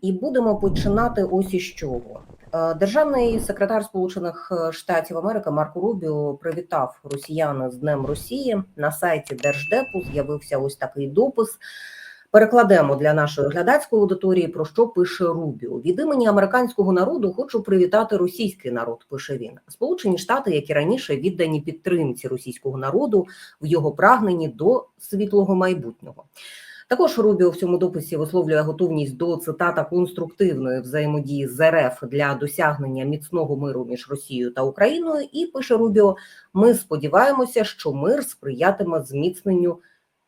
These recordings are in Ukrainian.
І будемо починати ось із чого. Е, Державний секретар Сполучених Штатів Америки Марко Рубіо привітав росіян з Днем Росії. На сайті Держдепу з'явився ось такий допис. Перекладемо для нашої глядацької аудиторії, про що пише Рубіо. Від імені американського народу хочу привітати російський народ. Пише він. Сполучені Штати, як і раніше, віддані підтримці російського народу в його прагненні до світлого майбутнього. Також Рубіо в цьому дописі висловлює готовність до цитата конструктивної взаємодії з РФ для досягнення міцного миру між Росією та Україною. І пише Рубіо: ми сподіваємося, що мир сприятиме зміцненню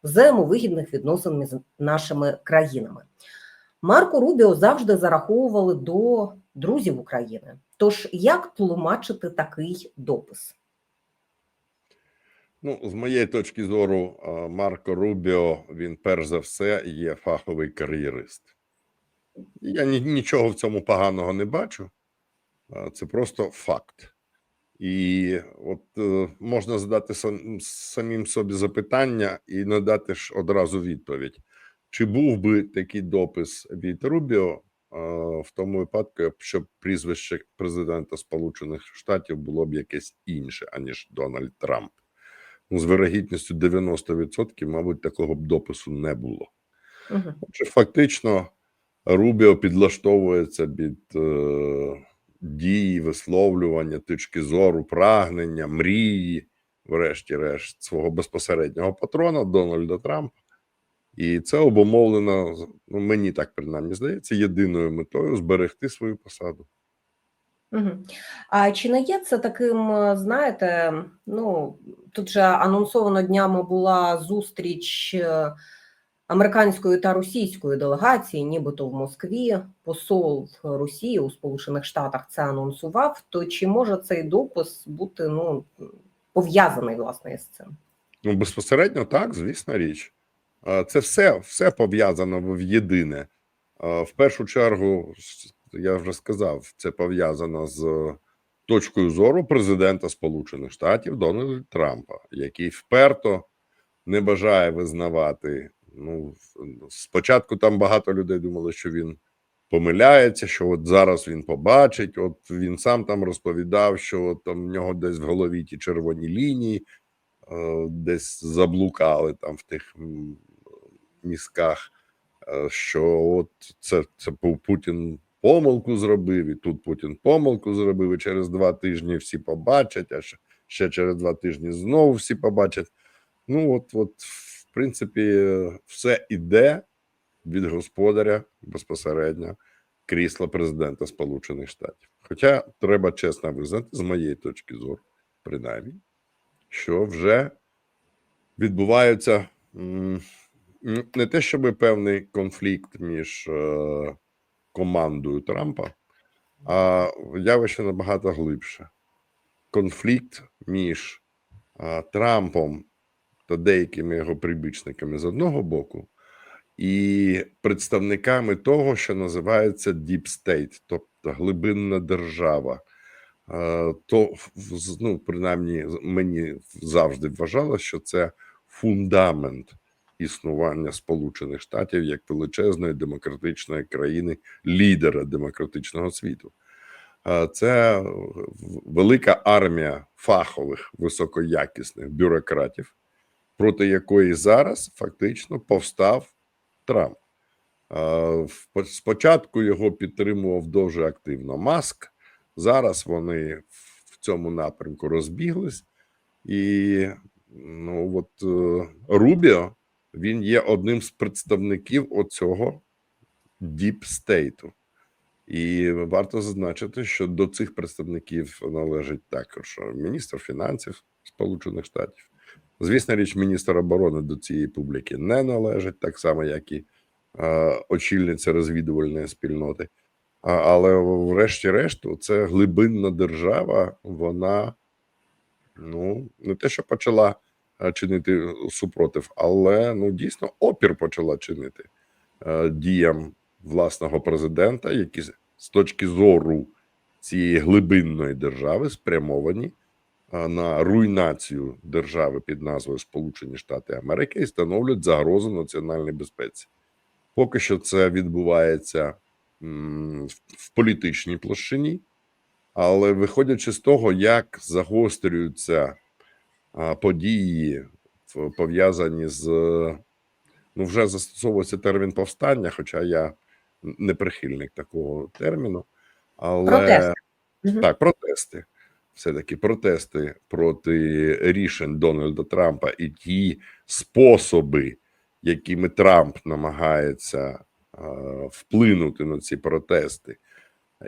взаємовигідних відносин між нашими країнами. Марко Рубіо завжди зараховували до друзів України. Тож як тлумачити такий допис? Ну, з моєї точки зору, Марко Рубіо він перш за все є фаховий кар'єрист. Я нічого в цьому поганого не бачу. Це просто факт. І от е, можна задати самим собі запитання і не дати ж одразу відповідь. Чи був би такий допис від Рубіо в тому випадку, щоб прізвище президента Сполучених Штатів було б якесь інше, аніж Дональд Трамп? Ну, з вирогідністю 90%, мабуть, такого б допису не було. Угу. Отже, фактично, Рубіо підлаштовується під е, дії, висловлювання, точки зору, прагнення, мрії, врешті-решт, свого безпосереднього патрона Дональда Трампа. І це обумовлено, ну, мені так принаймні здається, єдиною метою зберегти свою посаду. А чи не є це таким, е, знаєте, ну тут же анонсовано днями була зустріч е, американської та російської делегації, нібито в Москві, посол Росії у Сполучених Штатах це анонсував. То чи може цей допис бути ну пов'язаний власне із цим? Ну, безпосередньо так, звісна річ. Це все, все пов'язано в єдине. В першу чергу, я вже сказав, це пов'язано з точкою зору президента Сполучених Штатів Дональда Трампа, який вперто не бажає визнавати. Ну, спочатку там багато людей думали, що він помиляється, що от зараз він побачить. От він сам там розповідав, що от там в нього десь в голові ті червоні лінії е, десь заблукали там в тих мізках, е, що от це, це Пу- Путін помилку зробив, і тут Путін помилку зробив, і через два тижні всі побачать, а ще, через два тижні знову всі побачать. Ну, от, от, в принципі, все іде від господаря безпосередньо крісла президента Сполучених Штатів. Хоча треба чесно визнати, з моєї точки зору, принаймні, що вже відбувається не те, щоб певний конфлікт між е, командою Трампа, а явище набагато глибше. Конфлікт між е, Трампом та деякими його прибічниками з одного боку, і представниками того, що називається Deep State, тобто глибинна держава. Е, То ну, принаймні, мені завжди вважалося, що це фундамент існування Сполучених Штатів як величезної демократичної країни, лідера демократичного світу. Це велика армія фахових високоякісних бюрократів, проти якої зараз фактично повстав Трамп. Спочатку його підтримував дуже активно Маск. Зараз вони в цьому напрямку розбіглись, і ну от е, Рубіо він є одним з представників оцього діпстейту. І варто зазначити, що до цих представників належить також міністр фінансів Сполучених Штатів. Звісна річ, міністр оборони до цієї публіки не належить, так само, як і е, очільниця розвідувальної спільноти. А, але врешті-решт, це глибинна держава, вона ну не те, що почала чинити супротив, але ну дійсно опір почала чинити е, діям власного президента, які з- точки зору цієї глибинної держави спрямовані е, на руйнацію держави під назвою Сполучені Штати Америки і становлять загрозу національній безпеці. Поки що це відбувається в, політичній площині, але виходячи з того, як загострюються події, пов'язані з ну, вже застосовується термін повстання, хоча я не прихильник такого терміну. Але Протести. Так, протести. Все-таки протести проти рішень Дональда Трампа і ті способи, якими Трамп намагається вплинути на ці протести,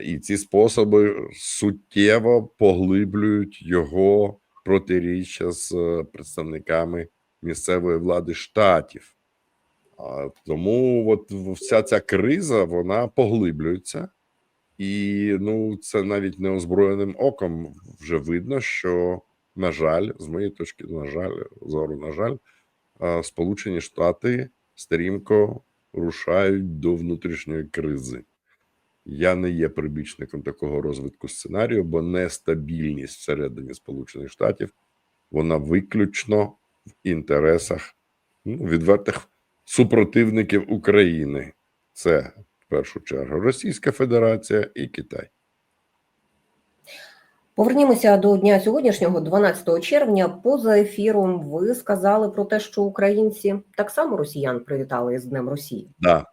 і ці способи суттєво поглиблюють його протиріччя з е, представниками місцевої влади штатів. А, Тому от вся ця криза вона поглиблюється, і ну це навіть неозброєним оком вже видно, що на жаль, з моєї точки на жаль, зору, на жаль, Сполучені Штати стрімко рушають до внутрішньої кризи. Я не є прибічником такого розвитку сценарію, бо нестабільність всередині Сполучених Штатів вона виключно в інтересах ну, відвертих супротивників України. Це в першу чергу Російська Федерація і Китай. Повернімося до дня сьогоднішнього, 12 червня. Поза ефіром ви сказали про те, що українці так само росіян привітали з Днем Росії. Да,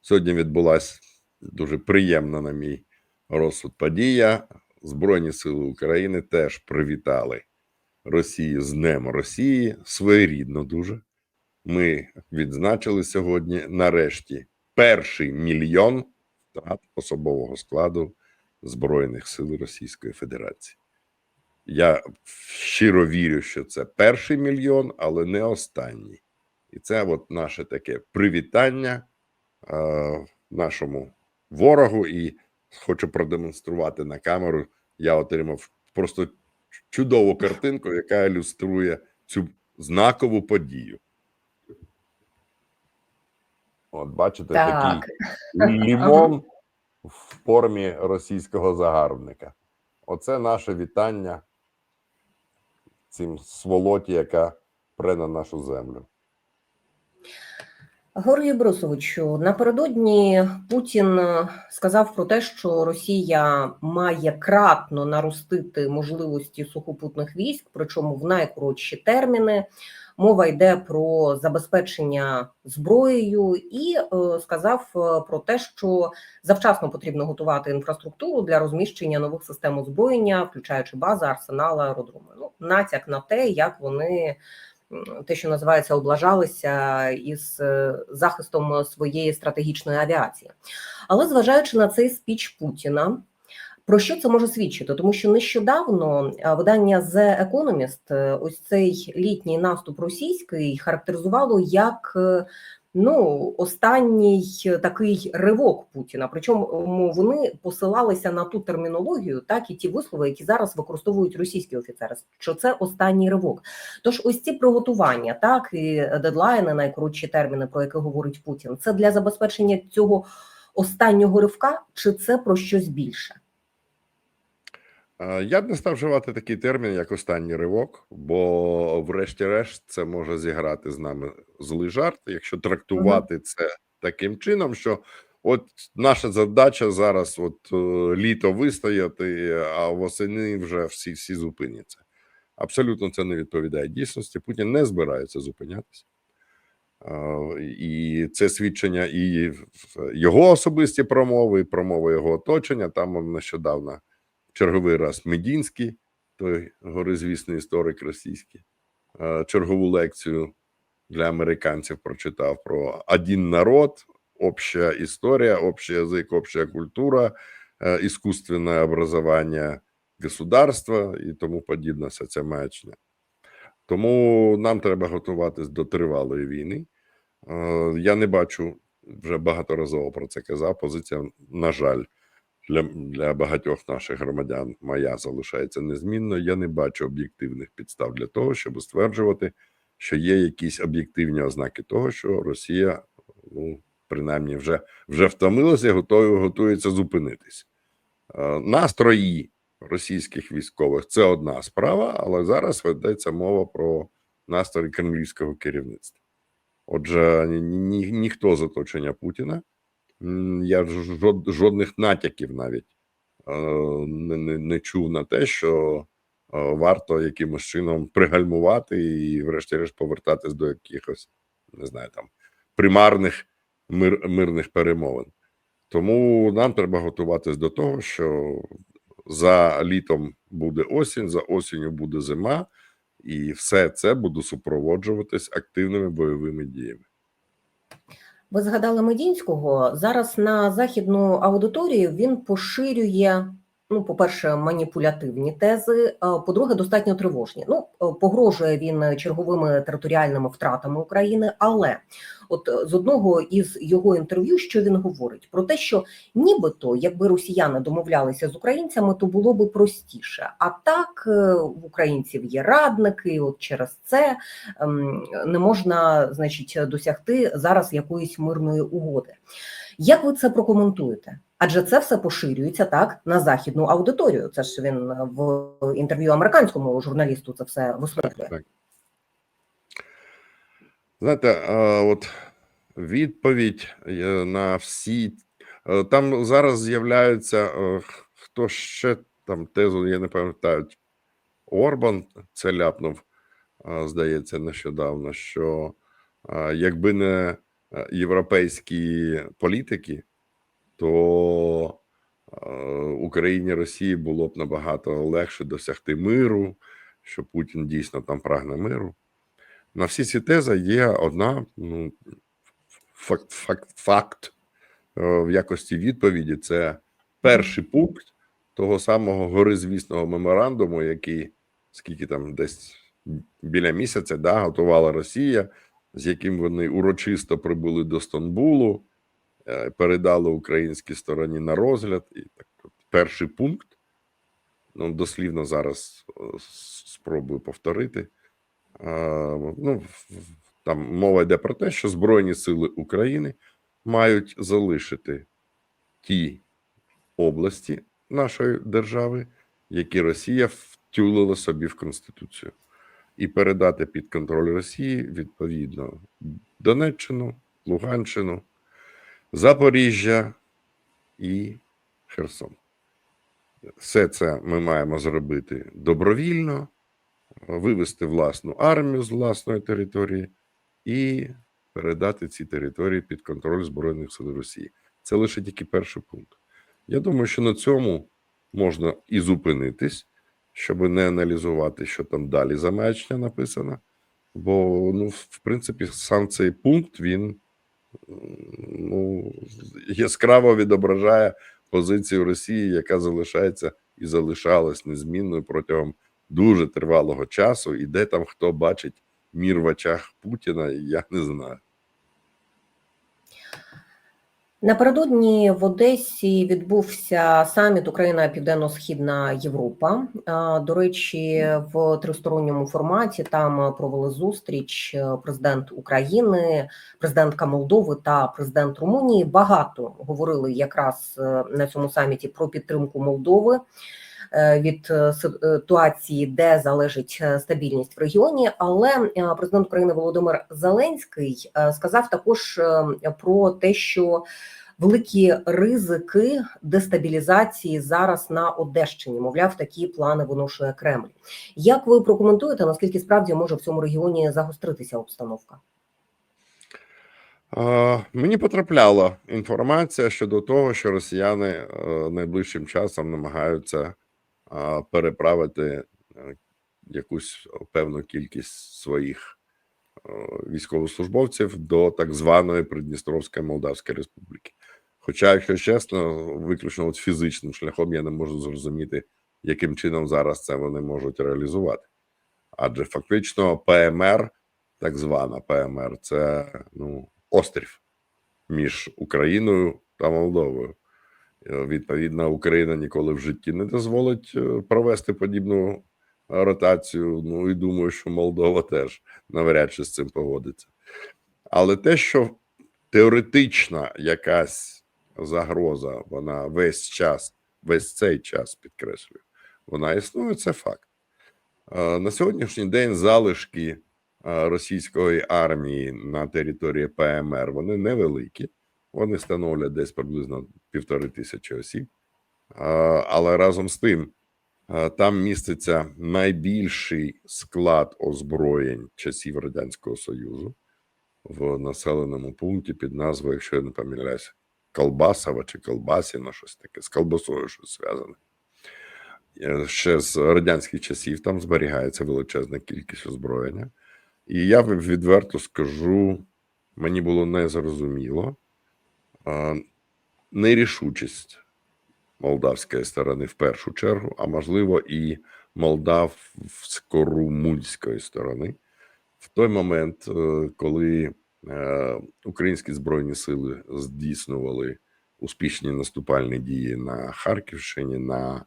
сьогодні відбулася дуже приємна, на мій розсуд, подія. Збройні сили України теж привітали Росію з Днем Росії своєрідно дуже. Ми відзначили сьогодні нарешті перший мільйон втрат особового складу Збройних сил Російської Федерації. Я щиро вірю, що це перший мільйон, але не останній. І це от наше таке привітання е, нашому ворогу. І хочу продемонструвати на камеру. Я отримав просто чудову картинку, яка ілюструє цю знакову подію. От, бачите, Так. такий лімон в формі російського загарбника. Оце наше вітання цим сволоті, яка пре на нашу землю. Георгію Брусовичу, напередодні Путін е, сказав про те, що Росія має кратно наростити можливості сухопутних військ, причому в найкоротші терміни. Мова йде про забезпечення зброєю, і е, сказав е, про те, що завчасно потрібно готувати інфраструктуру для розміщення нових систем озброєння, включаючи бази, арсенали, аеродроми. Ну, натяк на те, як вони те, що називається, облажалися із е, захистом своєї стратегічної авіації. Але зважаючи на цей спіч Путіна. Про що це може свідчити? Тому що нещодавно видання The Economist е, ось цей літній наступ російський характеризувало як е, ну останній такий ривок Путіна. Причому вони посилалися на ту термінологію, так і ті вислови, які зараз використовують російські офіцери. Що це останній ривок? Тож ось ці приготування, так і дедлайни, найкоротші терміни, про які говорить Путін, це для забезпечення цього останнього ривка, чи це про щось більше? Я б не став вживати такий термін, як останній ривок, бо, врешті-решт, це може зіграти з нами злий жарт, якщо трактувати це таким чином, що от наша задача зараз, от е, літо вистояти, а восени вже всі, всі зупиняться. Абсолютно це не відповідає дійсності. Путін не збирається зупинятися. І це свідчення і його особисті промови, і промови його оточення. Там нещодавно черговий раз Медінський, той горизвісний історик російський, е, чергову лекцію для американців прочитав про один народ, обща історія, общий язик, обща культура, е, іскусственне образування государства і тому подібна вся ця маячня. Тому нам треба готуватись до тривалої війни. Е, Я не бачу вже багаторазово про це казав. Позиція, на жаль, для, для багатьох наших громадян моя залишається незмінною. Я не бачу об'єктивних підстав для того, щоб стверджувати, що є якісь об'єктивні ознаки того, що Росія, ну принаймні, вже вже втомилася, готові готується зупинитись. Е, Настрої російських військових це одна справа, але зараз ведеться мова про настрої кремлівського керівництва. Отже, ні, ні, ніхто з оточення Путіна я жодних натяків навіть е, не, чув на те, що е, варто якимось чином пригальмувати і, врешті-решт, повертатись до якихось, не знаю, там примарних мир, мирних перемовин. Тому нам треба готуватись до того, що за літом буде осінь, за осінню буде зима, і все це буде супроводжуватись активними бойовими діями. Ви згадали Медінського. Зараз на західну аудиторію він поширює. Ну, по-перше, маніпулятивні тези. По-друге, достатньо тривожні. Ну, е, погрожує він черговими територіальними втратами України. Але от з одного із його інтерв'ю, що він говорить про те, що нібито, якби росіяни домовлялися з українцями, то було би простіше. А так е, в українців є радники. От через це ем, не можна, значить, досягти зараз якоїсь мирної угоди. Як ви це прокоментуєте? Адже це все поширюється так на західну аудиторію. Це ж він в інтерв'ю американському журналісту це все висвітлює. Знаєте, от відповідь е, на всі. е, Там зараз з'являються е, хто ще там тезу, я не пам'ятаю. Орбан це ляпнув, е, здається, нещодавно, що е, якби не е, європейські політики, то е, Україні Росії було б набагато легше досягти миру, що Путін дійсно там прагне миру. На всі ці тези є одна ну, факт, факт, факт е, в якості відповіді. Це перший пункт того самого горизвісного меморандуму, який скільки там десь біля місяця да, готувала Росія, з яким вони урочисто прибули до Стамбулу, передали українській стороні на розгляд. І так, перший пункт, ну дослівно зараз е, спробую повторити. Е, Ну, там мова йде про те, що Збройні сили України мають залишити ті області нашої держави, які Росія втюлила собі в Конституцію, і передати під контроль Росії відповідно Донеччину, Луганщину, Запоріжжя і Херсон. Все це ми маємо зробити добровільно, вивести власну армію з власної території і передати ці території під контроль Збройних сил Росії. Це лише тільки перший пункт. Я думаю, що на цьому можна і зупинитись, щоб не аналізувати, що там далі за маячня написано. Бо, ну, в принципі, сам цей пункт він ну, яскраво відображає позицію Росії, яка залишається і залишалась незмінною протягом дуже тривалого часу. І де там хто бачить мір в очах Путіна, я не знаю. Напередодні в Одесі відбувся саміт Україна Південно-Східна Європа. До речі, в тристоронньому форматі там провели зустріч е, президент України, президентка Молдови та президент Румунії. Багато говорили якраз е, на цьому саміті про підтримку Молдови. Е, Від е, ситуації, де залежить е, стабільність в регіоні, але президент України Володимир Зеленський сказав також про те, що великі ризики дестабілізації зараз на Одещині. Мовляв, такі плани виношує Кремль. Як ви прокоментуєте, наскільки справді може в цьому регіоні загостритися обстановка? Мені потрапляла інформація щодо того, що росіяни найближчим часом намагаються переправити е, якусь певну кількість своїх військовослужбовців до так званої Придністровської Молдавської Республіки. Хоча, якщо чесно, виключно от фізичним шляхом я не можу зрозуміти, яким чином зараз це вони можуть реалізувати. Адже фактично ПМР, так звана ПМР, це ну, острів між Україною та Молдовою. Е, Відповідно, Україна ніколи в житті не дозволить е, провести подібну е, ротацію. Ну і думаю, що Молдова теж навряд чи з цим погодиться. Але те, що теоретична якась загроза, вона весь час, весь цей час підкреслюю, вона існує, це факт. На сьогоднішній день залишки російської армії на території ПМР вони невеликі, Вони становлять десь приблизно півтори тисячі осіб. Але разом з тим, там міститься найбільший склад озброєнь часів Радянського Союзу в населеному пункті під назвою, якщо я не помиляюся, Колбасова чи Колбасіна, щось таке, з колбасою щось зв'язане. Е, Ще з радянських часів там зберігається величезна кількість озброєння. І я відверто скажу, мені було незрозуміло нерішучість молдавської сторони в першу чергу, а можливо, і молдавсько-румунської сторони. В той момент, е, коли е, українські збройні сили здійснювали успішні наступальні дії на Харківщині, на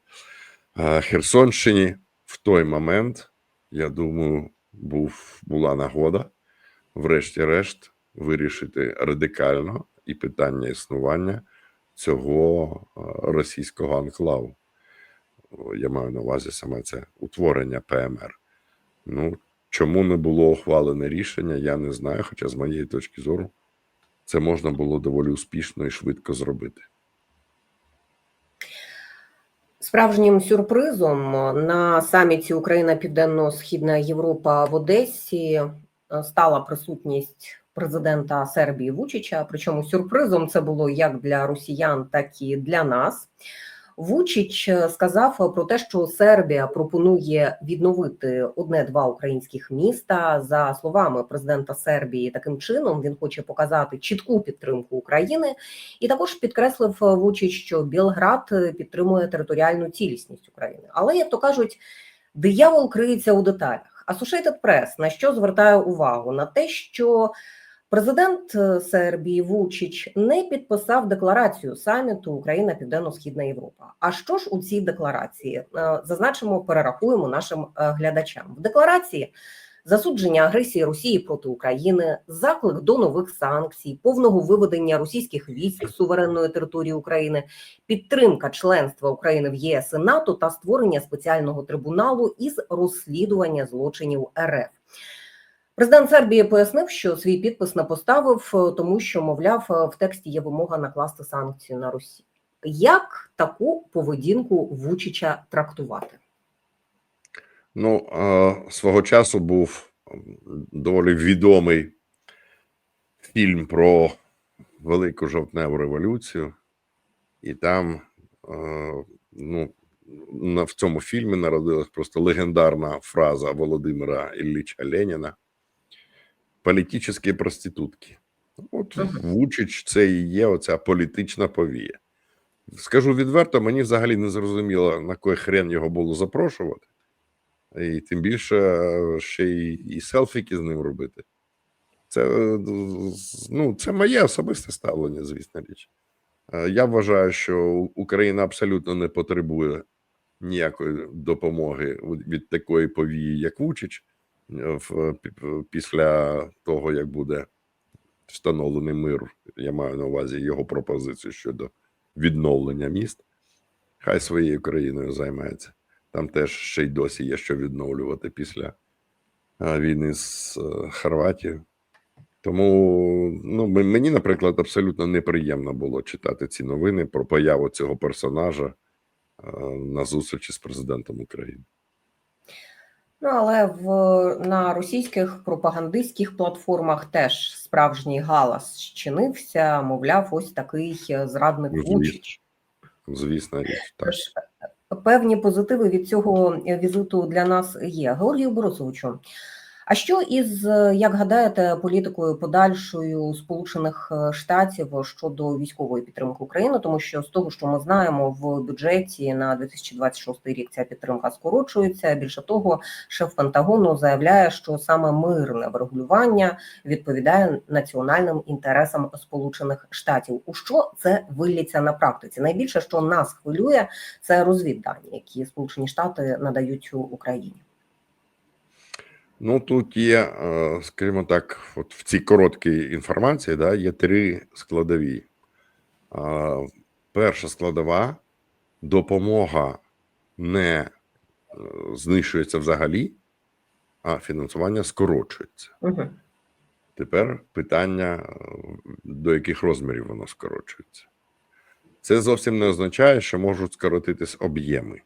е, Херсонщині, в той момент, я думаю, був, була нагода, врешті-решт, вирішити радикально і питання існування цього е, російського анклаву. Я маю на увазі саме це утворення ПМР. Ну, чому не було ухвалене рішення, я не знаю. Хоча, з моєї точки зору, це можна було доволі успішно і швидко зробити. Справжнім сюрпризом на саміті Україна Південно-Східна Європа в Одесі е, стала присутність президента Сербії Вучича. Причому сюрпризом це було як для росіян, так і для нас. Вучич сказав про те, що Сербія пропонує відновити одне-два українських міста. За словами президента Сербії, таким чином він хоче показати чітку підтримку України, і також підкреслив Вучич, що Білград підтримує територіальну цілісність України. Але як то кажуть, диявол криється у деталях. Associated Press на що звертає увагу на те, що Президент е, Сербії Вучич не підписав декларацію саміту Україна Південно-Східна Європа. А що ж у цій декларації? Е, Зазначимо, перерахуємо нашим е, глядачам в декларації. Засудження агресії Росії проти України, заклик до нових санкцій, повного виведення російських військ з суверенної території України, підтримка членства України в єС і НАТО та створення спеціального трибуналу із розслідування злочинів РФ. Президент Сербії пояснив, що свій підпис не поставив, е, тому що, мовляв, е, в тексті є вимога накласти санкції на Росію. Як таку поведінку Вучича трактувати? Ну, е, свого часу був доволі відомий фільм про Велику жовтневу революцію, і там ну, в цьому фільмі народилась просто легендарна фраза Володимира Ілліча Леніна політичні проститутки. От Вучич це і є оця політична повія. Скажу відверто, мені взагалі не зрозуміло, на кой хрен його було запрошувати. І тим більше е, ще й, і селфіки з ним робити. Це, е, ну, це моє особисте ставлення, звісно річ. Е, Я вважаю, що Україна абсолютно не потребує ніякої допомоги від- такої повії, як Вучич, в, після того, як буде встановлений мир. Я маю на увазі його пропозицію щодо відновлення міст. Хай своєю країною займається. Там теж ще й досі є що відновлювати після е, війни з е, Хорватією. Тому ну, мені, наприклад, абсолютно неприємно було читати ці новини про появу цього персонажа е, на зустрічі з президентом України. Ну але в на російських пропагандистських платформах теж справжній галас щинився. Мовляв, ось такий е, зрадник Ну, звісно. Вучич. Звісно, річ так. Тож е, певні позитиви від цього е, візиту для нас є. Георгію Борисовичу, а що із, як гадаєте, політикою подальшою Сполучених е, Штатів щодо військової підтримки України? Тому що з того, що ми знаємо, в бюджеті на 2026 рік ця підтримка скорочується. Більше того, шеф Пентагону заявляє, що саме мирне врегулювання відповідає національним інтересам Сполучених Штатів. У що це виліться на практиці? Найбільше, що нас хвилює, це розвіддані, які Сполучені Штати надають Україні. Ну, тут є, е, скажімо так, от в цій короткій інформації да, є три складові. Е, Перша складова допомога не е, знищується взагалі, а фінансування скорочується. Угу. Тепер питання, до яких розмірів воно скорочується. Це зовсім не означає, що можуть скоротитись об'єми.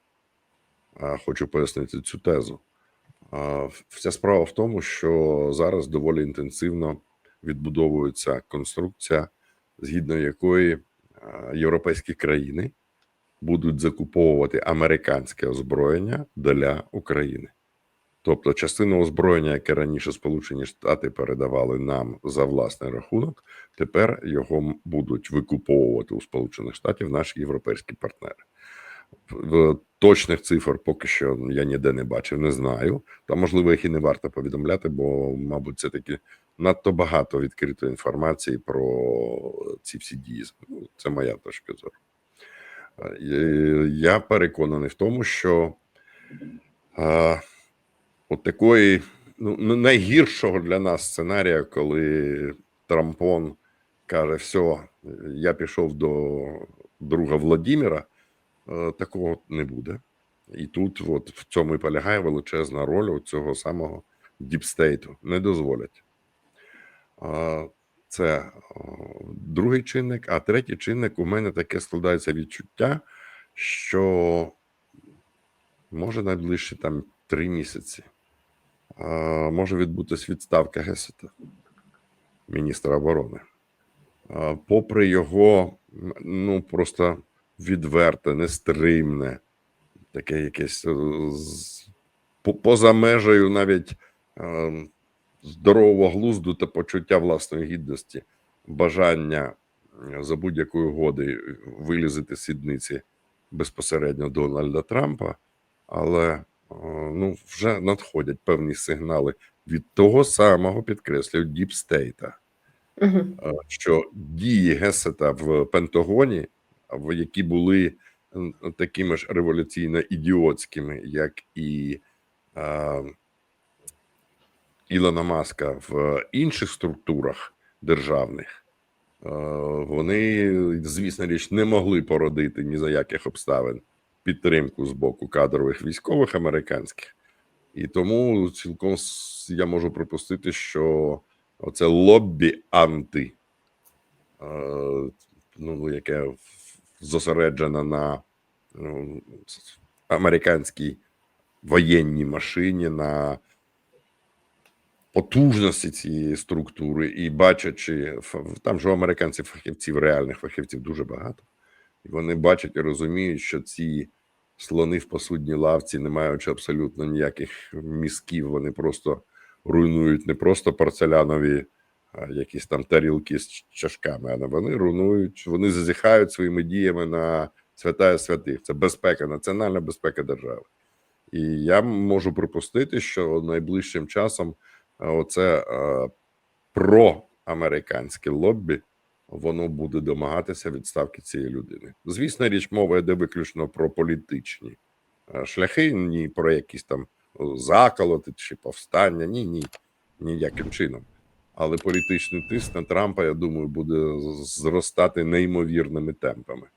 Хочу пояснити цю тезу. Вся справа в тому, що зараз доволі інтенсивно відбудовується конструкція, згідно якої європейські країни будуть закуповувати американське озброєння для України. Тобто, частину озброєння, яке раніше Сполучені Штати передавали нам за власний рахунок, тепер його будуть викуповувати у Сполучених Штатів наші європейські партнери. Точних цифр поки що я ніде не бачив, не знаю. Та можливо їх і не варто повідомляти, бо, мабуть, це таки надто багато відкритої інформації про ці всі дії. Ну, Це моя точка зору. Я переконаний в тому, що е, от такої ну, найгіршого для нас сценарія, коли Трампон каже: все, я пішов до друга Владіміра, такого не буде. І тут, от в цьому і полягає величезна роль цього самого діпстейту. Не дозволять. Це другий чинник. А третій чинник у мене таке складається відчуття, що може найближчі там три місяці може відбутись відставка Гесета, міністра оборони. Попри його, ну просто відверте, нестримне, таке якесь е, поза межею навіть е, здорового глузду та почуття власної гідності, бажання е, за будь-якої угоди вилізати з сідниці безпосередньо Дональда Трампа, але ну, вже надходять певні сигнали від того самого підкреслюю діпстейта, Угу. що дії Гесета в Пентагоні, які були такими ж революційно ідіотськими, як і е, Ілона Маска в інших структурах державних, е, вони, звісно річ, не могли породити ні за яких обставин підтримку з боку кадрових військових американських. І тому цілком я можу припустити, що оце лоббі анти, е, ну, яке зосереджено на ну, американській воєнній машині, на потужності цієї структури, і бачачи, там же американців фахівців, реальних фахівців дуже багато. І вони бачать і розуміють, що ці слони в посудній лавці, не маючи абсолютно ніяких мізків, вони просто руйнують не просто порцелянові якісь там тарілки з чашками, а вони руйнують, вони зазіхають своїми діями на святая святих. Це безпека, національна безпека держави. І я можу припустити, що найближчим часом оце проамериканське лоббі воно буде домагатися відставки цієї людини. Звісно, річ мова йде виключно про політичні шляхи, ні про якісь там заколоти чи повстання. Ні, ні, ніяким чином. Але політичний тиск на Трампа, я думаю, буде зростати неймовірними темпами.